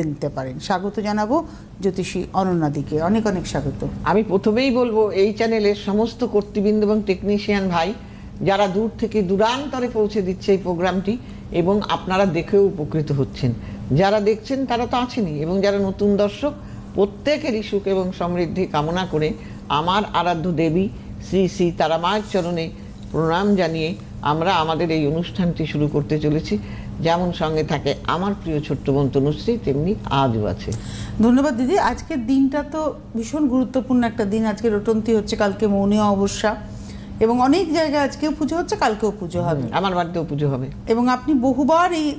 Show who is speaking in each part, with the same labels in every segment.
Speaker 1: নিতে পারেন। স্বাগত জানাব জ্যোতিষী অনন্যাদিকে। অনেক অনেক স্বাগত।
Speaker 2: আমি প্রথমেই বলব, এই চ্যানেলের সমস্ত কর্তৃবৃন্দ এবং টেকনিশিয়ান ভাই, যারা দূর থেকে দূরান্তরে পৌঁছে দিচ্ছে এই প্রোগ্রামটি এবং আপনারা দেখেও উপকৃত হচ্ছেন। যারা দেখছেন তারা তো আছেনই এবং যারা নতুন দর্শক, প্রত্যেকেরই সুখ এবং সমৃদ্ধি কামনা করে আমার আরাধ্য দেবী শ্রী শ্রী তারা মায়ের চরণে প্রণাম জানিয়ে আমরা আমাদের এই অনুষ্ঠানটি শুরু করতে চলেছি। যেমন সঙ্গে থাকে আমার প্রিয় ছোট্ট বোন তনুশ্রী, তেমনি আজও আছে।
Speaker 1: ধন্যবাদ দিদি। আজকের দিনটা তো ভীষণ গুরুত্বপূর্ণ একটা দিন। আজকে রটন্তি হচ্ছে, কালকে মৌনীয় অবস্যা এবং অনেক জায়গায় আজকেও পুজো হচ্ছে কালকেও পুজো হবে।
Speaker 2: আমার বাড়িতেও পুজো হবে।
Speaker 1: এবং আপনি বহুবার এই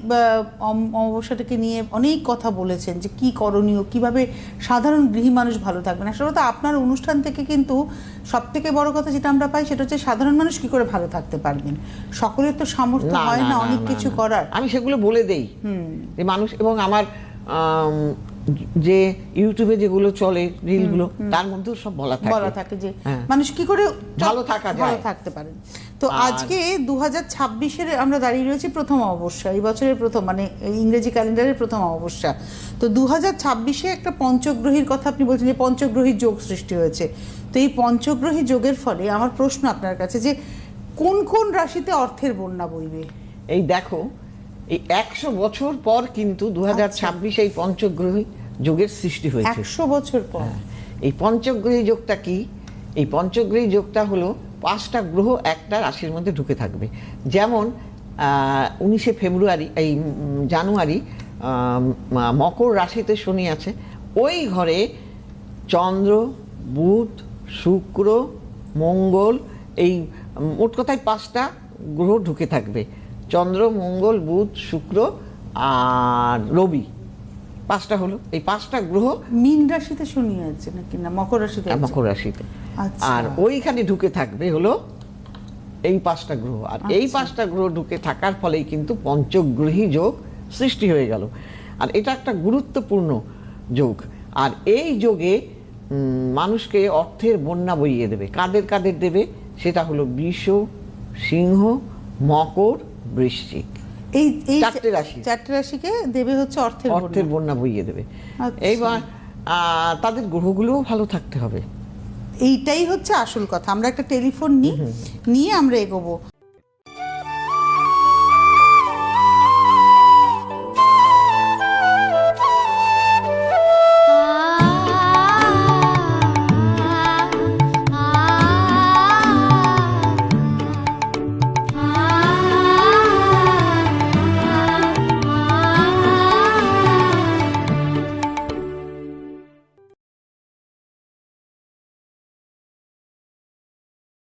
Speaker 1: অমাবস্যাটাকে নিয়ে অনেক কথা বলেছেন যে কি করণীয় কীভাবে সাধারণ গৃহী মানুষ ভালো থাকবেন। আসলে তো আপনার অনুষ্ঠান থেকে কিন্তু সব থেকে বড় কথা যেটা আমরা পাই সেটা হচ্ছে সাধারণ মানুষ কি করে ভালো থাকতে পারবেন? সকলের তো সামর্থ্য হয় না অনেক কিছু করার।
Speaker 2: আমি সেগুলো বলে দেই যে মানুষ এবং আমার আম, যে ইউটিউবে যেগুলো চলে রিলগুলো তার মধ্যেও সব বলা থাকে।
Speaker 1: বলা থাকে যে
Speaker 2: হ্যাঁ।
Speaker 1: মানুষ কি করে
Speaker 2: ভালো থাকা যায়।
Speaker 1: ভালো থাকতে পারেন তো আজকে দু হাজার ছাব্বিশের আমরা দাঁড়িয়ে রয়েছি প্রথম অবস্যা এই বছরের প্রথম মানে ইংরেজি ক্যালেন্ডারের প্রথম অবস্যা। তো দু হাজার ছাব্বিশে একটা পঞ্চগ্রহীর কথা আপনি বলছেন যে পঞ্চগ্রহী যোগ সৃষ্টি হয়েছে। তো এই পঞ্চগ্রহী যোগের ফলে আমার প্রশ্ন আপনার কাছে যে কোন কোন রাশিতে অর্থের বন্যা বইবে?
Speaker 2: এই দেখো এই একশো বছর পর কিন্তু দু হাজার ছাব্বিশ এই পঞ্চগ্রহী যোগের সৃষ্টি হয়েছে।
Speaker 1: একশো বছর পর।
Speaker 2: হ্যাঁ। এই পঞ্চগ্রহী যোগটা কি? এই পঞ্চগ্রহী যোগটা হলো পাঁচটা গ্রহ একটা রাশির মধ্যে ঢুকে থাকবে। যেমন উনিশে ফেব্রুয়ারি এই জানুয়ারি মকর রাশিতে শনি আছে। ওই ঘরে চন্দ্র বুধ শুক্র মঙ্গল এই মোট কথায় পাঁচটা গ্রহ ঢুকে থাকবে। চন্দ্র মঙ্গল বুধ শুক্র আর রবি। পাঁচটা হলো। এই পাঁচটা গ্রহ
Speaker 1: মীন রাশিতে শনি আছে নাকি? না মকর রাশিতে
Speaker 2: মকর রাশিতে।
Speaker 1: আচ্ছা।
Speaker 2: আর ওইখানে ঢুকে থাকবে হলো এই পাঁচটা গ্রহ। আর এই
Speaker 1: আচ্ছা।
Speaker 2: পাঁচটা গ্রহ ঢুকে থাকার ফলেই কিন্তু পঞ্চগ্রহী যোগ সৃষ্টি হয়ে গেল। আর এটা একটা গুরুত্বপূর্ণ যোগ। আর এই যোগে মানুষকে অর্থের বন্যা বইয়ে দেবে। কাদের কাদের দেবে? সেটা হলো বিষ সিংহ মকর বৃশ্চিক
Speaker 1: এই এই
Speaker 2: চারটে রাশি।
Speaker 1: চারটে রাশিকে দেবে হচ্ছে অর্থের
Speaker 2: অর্থের বন্যা। বইয়ে দেবে
Speaker 1: আচ্ছা।
Speaker 2: এইবার আহ, তাদের গ্রহগুলোও ভালো থাকতে হবে
Speaker 1: এইটাই হচ্ছে আসল কথা আমরা একটা টেলিফোন নিই নিয়ে আমরা এগোবো